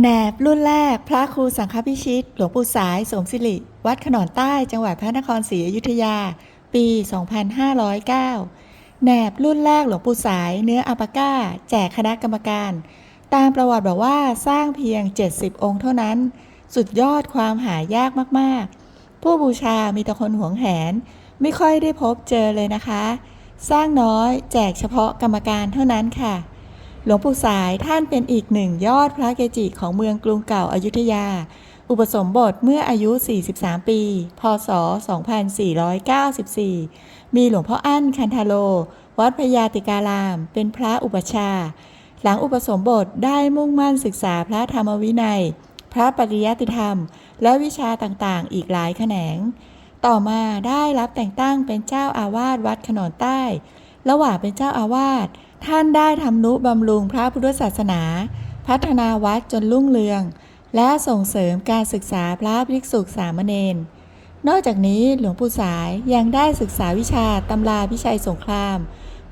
แหนบรุ่นแรกพระครูสังฆพิชิต หลวงปู่สายสมศิริ วัดขนอนใต้จังหวัดพระนครศรีอยุธยา ปี 2509 แหนบรุ่นแรกหลวงปู่สายเนื้ออัปาก้า แจกคณะกรรมการ ตามประวัติบอกว่าสร้างเพียง 70 องค์เท่านั้น สุดยอดความหายากมากๆ ผู้บูชามีแต่คนหวงแหน ไม่ค่อยได้พบเจอเลยนะคะ สร้างน้อยแจกเฉพาะกรรมการเท่านั้นค่ะ หลวงปู่สายท่านเป็นอีกหนึ่งยอดพระเกจิของเมืองกรุงเก่าอายุทยา อุปสมบทเมื่ออายุ 43 ปี พศ 2494 มีหลวงพ่ออั้นคันธาโล วัดพญาติการาม เป็นพระอุปชา หลังอุปสมบทได้มุ่งมั่นศึกษาพระธรรมวินัย พระปริยัติธรรม และวิชาต่างๆ อีกหลายแขนง ต่อมาได้รับแต่งตั้งเป็นเจ้าอาวาสวัดขนอนใต้ ระหว่างเป็นเจ้าอาวาส ท่านได้ทำนุบำรุงพระพุทธศาสนา พัฒนาวัดจนรุ่งเรือง และส่งเสริมการศึกษาพระภิกษุสามเณรนอกจากนี้หลวงปู่สายยังได้ศึกษาวิชาตำราพิชัยสงคราม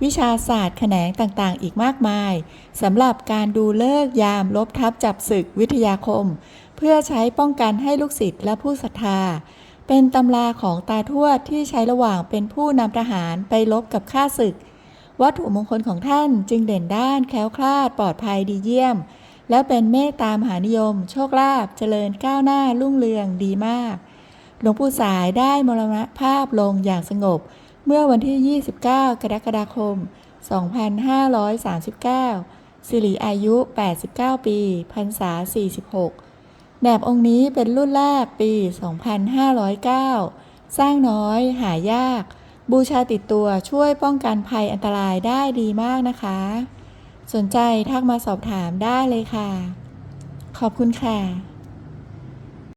วิชาศาสตร์แขนงต่างๆ อีกมากมายสำหรับการดูเลิกยามลบทับจับศึกวิทยาคม เพื่อใช้ป้องกันให้ลูกศิษย์และผู้ศรัทธา เป็นตำราของตาทวดที่ใช้ระหว่างเป็นผู้นำทหารไปลบกับข้าศึก วัตถุมงคลของท่านจึงเด่นด้านแคล้วคลาดปลอดภัยดีเยี่ยม และเป็นเมตตามหานิยม โชคลาภเจริญก้าวหน้ารุ่งเรืองดีมาก หลวงปู่สายได้มรณภาพลงอย่างสงบ เมื่อวันที่ 29 กรกฎาคม 2539 สิริอายุ 89 ปีพรรษา 46แหนบองค์นี้เป็นรุ่นแรกปี 2509 สร้างน้อยหายาก บูชาติดตัวช่วยป้องกันภัยอันตรายได้ดีมากนะคะ สนใจทักมาสอบถามได้เลยค่ะ ขอบคุณค่ะ